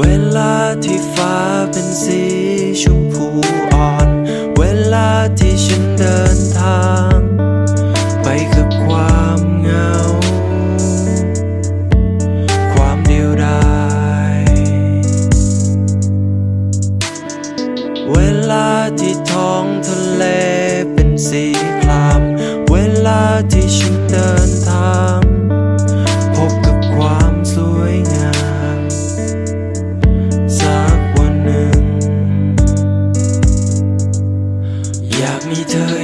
เวลาที่ฟ้าเป็นสีชมพู อ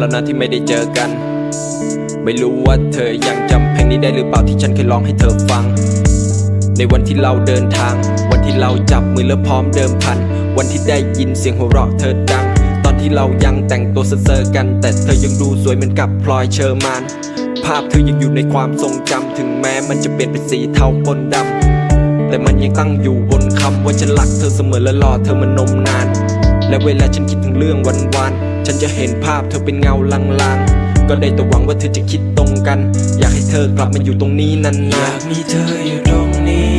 แล้วนะที่ไม่ได้เจอกัน ไม่รู้ว่าเธอยังจำเพลงนี้ได้หรือเปล่าที่ฉันเคยร้องให้เธอฟัง ในวันที่เราเดินทาง วันที่เราจับมือแล้วพร้อมเดิมพัน วันที่ได้ยินเสียงหัวเราะเธอดัง ตอนที่เรายังแต่งตัวเซ่อกัน แต่เธอยังดูสวยเหมือนกับพลอยเชอร์มานภาพเธอยังอยู่ในความทรงจำถึงแม้มันจะเปลี่ยนเป็นสีเทาปนดำแต่มันยังตั้งอยู่บนคำว่าฉันรักเธอเสมอและรอเธอมานมนาน และเวลาฉันคิดถึงเรื่องวันวันฉันจะเห็นภาพเธอเป็นเงาลางๆ ก็ได้แต่หวังว่าเธอจะคิดตรงกัน อยากให้เธอกลับมาอยู่ตรงนี้นานๆอยากมีเธออยู่ตรงนี้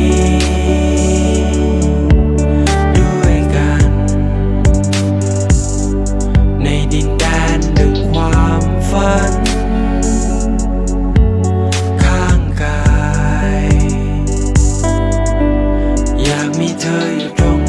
อยากมีเธออยู่ตรง